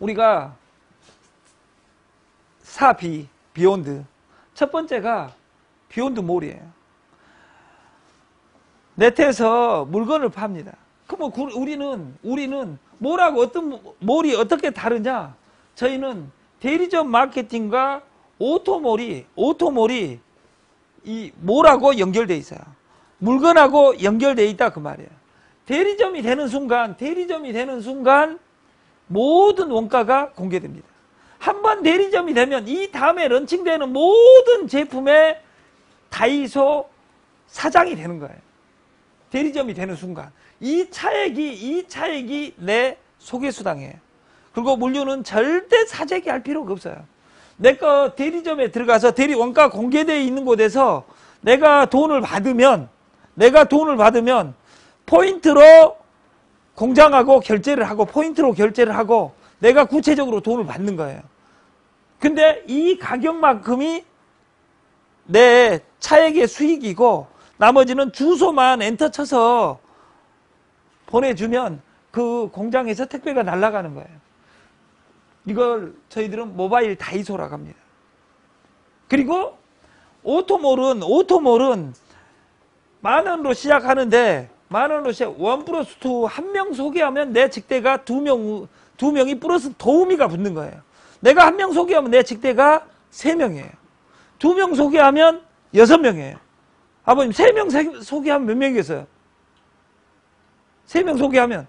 우리가 사비, 비욘드. 첫 번째가 비욘드 몰이에요. 네트에서 물건을 팝니다. 그럼 뭐 우리는, 우리는 몰하고 어떤, 몰이 어떻게 다르냐? 저희는 대리점 마케팅과 오토몰이, 오토몰이 이 몰하고 연결돼 있어요. 물건하고 연결돼 있다 그 말이에요. 대리점이 되는 순간, 대리점이 되는 순간 모든 원가가 공개됩니다. 한 번 대리점이 되면 이 다음에 런칭되는 모든 제품의 다이소 사장이 되는 거예요. 대리점이 되는 순간. 이 차액이, 이 차액이 내 소개수당이에요. 그리고 물류는 절대 사재기 할 필요가 없어요. 내 거 대리점에 들어가서 대리 원가 공개되어 있는 곳에서 내가 돈을 받으면, 내가 돈을 받으면 포인트로 공장하고 결제를 하고 포인트로 결제를 하고 내가 구체적으로 돈을 받는 거예요. 근데 이 가격만큼이 내 차액의 수익이고 나머지는 주소만 엔터 쳐서 보내주면 그 공장에서 택배가 날아가는 거예요. 이걸 저희들은 모바일 다이소라고 합니다. 그리고 오토몰은 오토몰은 만 원으로 시작하는데 만 원으로 시작 원 플러스 투 한 명 소개하면 내 직대가 두 명 두 명이 플러스 도우미가 붙는 거예요. 내가 한 명 소개하면 내 직대가 세 명이에요. 두 명 소개하면 여섯 명이에요. 아버님 세 명 소개하면 몇 명이겠어요? 세 명 소개하면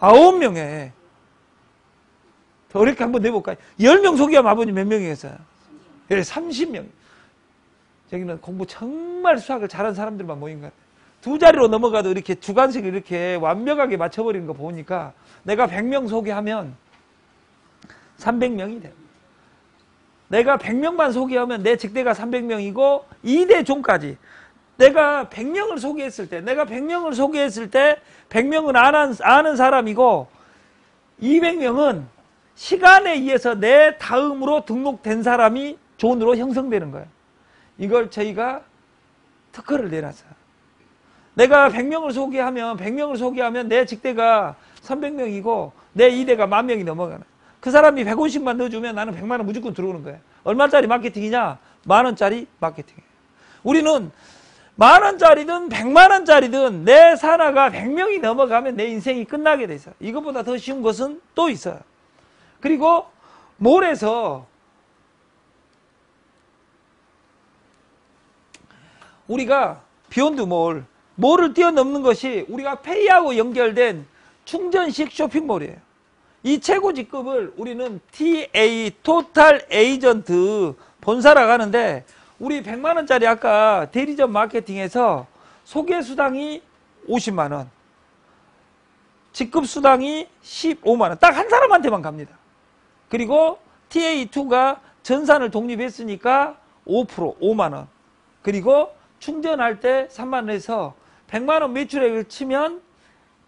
아홉 명에 더 어렵게 한번 내볼까요? 열 명 소개하면 아버님 몇 명이겠어요? 예, 30명. 여기는 공부 정말 수학을 잘하는 사람들만 모인 것 같아요. 두 자리로 넘어가도 이렇게 주관식 이렇게 완벽하게 맞춰버리는 거 보니까 내가 100명 소개하면 300명이 돼요. 내가 100명만 소개하면 내 직대가 300명이고 2대 종까지 내가 100명을 소개했을 때 내가 100명을 소개했을 때 100명은 아는, 아는 사람이고 200명은 시간에 의해서 내 다음으로 등록된 사람이 존으로 형성되는 거예요. 이걸 저희가 특허를 내놨어요. 내가 100명을 소개하면 100명을 소개하면 내 직대가 300명이고 내 2대가 만 명이 넘어가는 그 사람이 150만 넣어주면 나는 100만 원 무조건 들어오는 거예요. 얼마짜리 마케팅이냐? 만 원짜리 마케팅이에요. 우리는 만 원짜리든 100만 원짜리든 내 산하가 100명이 넘어가면 내 인생이 끝나게 돼 있어요. 이것보다 더 쉬운 것은 또 있어요. 그리고 몰에서 우리가 비욘드 몰, 몰을 뛰어넘는 것이 우리가 페이하고 연결된 충전식 쇼핑몰이에요. 이 최고 직급을 우리는 TA, 토탈 에이전트 본사라고 하는데 우리 100만원짜리 아까 대리점 마케팅에서 소개수당이 50만원, 직급수당이 15만원. 딱 한 사람한테만 갑니다. 그리고 TA2가 전산을 독립했으니까 5%, 5만원. 그리고 충전할 때 3만 원에서 100만 원 매출액을 치면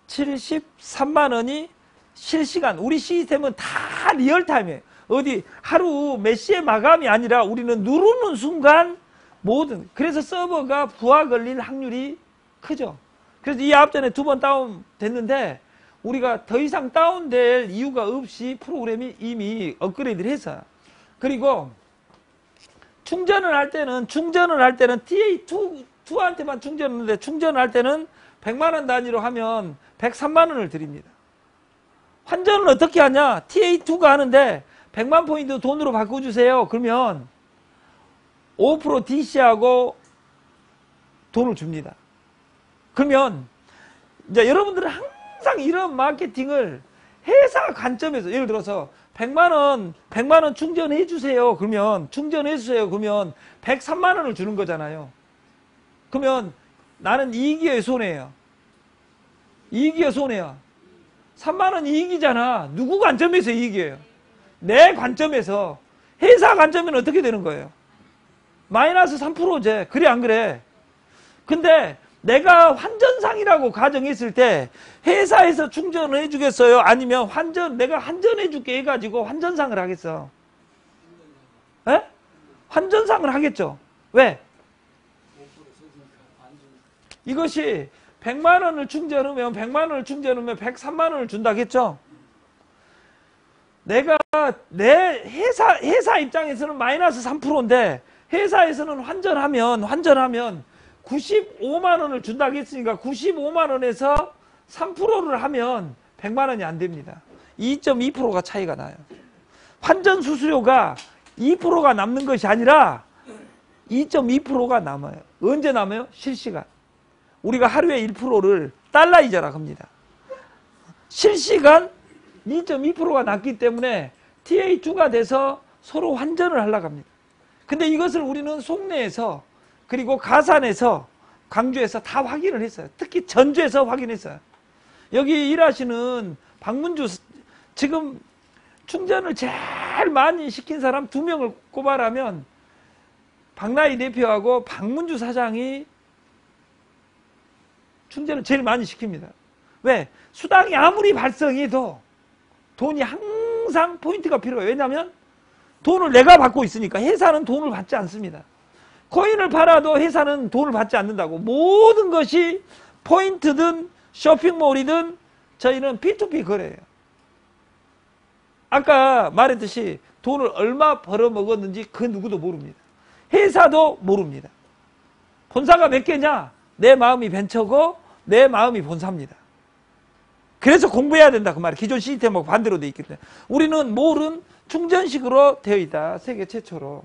73만 원이 실시간 우리 시스템은 다 리얼타임이에요. 어디 하루 몇 시에 마감이 아니라 우리는 누르는 순간 모든 그래서 서버가 부하 걸릴 확률이 크죠. 그래서 이 앞전에 두 번 다운 됐는데 우리가 더 이상 다운될 이유가 없이 프로그램이 이미 업그레이드를 해서 그리고 충전을 할 때는 충전을 할 때는 TA2 2한테만 충전하는데 충전을 할 때는 100만 원 단위로 하면 103만 원을 드립니다. 환전은 어떻게 하냐? TA2가 하는데 100만 포인트 돈으로 바꿔 주세요. 그러면 5% DC하고 돈을 줍니다. 그러면 이제 여러분들은 항상 이런 마케팅을 회사 관점에서 예를 들어서 100만 원, 100만 원 충전해 주세요. 그러면 충전해 주세요. 그러면 103만 원을 주는 거잖아요. 그러면 나는 이익이에요, 손해예요? 이익이에요, 손해야? 3만 원 이익이잖아. 누구 관점에서 이익이에요? 내 관점에서 회사 관점에는 어떻게 되는 거예요? 마이너스 3%제. 그래 안 그래? 근데 내가 환전상이라고 가정했을 때 회사에서 충전을 해주겠어요? 아니면 환전 내가 환전해줄게 해가지고 환전상을 하겠어? 에? 환전상을 하겠죠. 왜? 이것이 100만 원을 충전하면 100만 원을 충전하면 103만 원을 준다겠죠? 내가 내 회사 회사 입장에서는 마이너스 3%인데 회사에서는 환전하면 환전하면 95만 원을 준다고 했으니까 95만 원에서 3%를 하면 100만 원이 안 됩니다. 2.2%가 차이가 나요. 환전 수수료가 2%가 남는 것이 아니라 2.2%가 남아요. 언제 남아요? 실시간. 우리가 하루에 1%를 달러 이자라 합니다. 실시간 2.2%가 났기 때문에 TA2가 돼서 서로 환전을 하려고 합니다. 근데 이것을 우리는 속내에서 그리고 가산에서 광주에서 다 확인을 했어요. 특히 전주에서 확인했어요. 여기 일하시는 박문주 지금 충전을 제일 많이 시킨 사람 두 명을 꼽아라면 박나희 대표하고 박문주 사장이 충전을 제일 많이 시킵니다. 왜? 수당이 아무리 발생해도 돈이 항상 포인트가 필요해요. 왜냐하면 돈을 내가 받고 있으니까 회사는 돈을 받지 않습니다. 코인을 팔아도 회사는 돈을 받지 않는다고. 모든 것이 포인트든 쇼핑몰이든 저희는 P2P 거래예요. 아까 말했듯이 돈을 얼마 벌어먹었는지 그 누구도 모릅니다. 회사도 모릅니다. 본사가 몇 개냐? 내 마음이 벤처고 내 마음이 본사입니다. 그래서 공부해야 된다 그 말이에요. 기존 시스템하고 반대로 돼 있기 때문에. 우리는 몰은 충전식으로 되어 있다. 세계 최초로.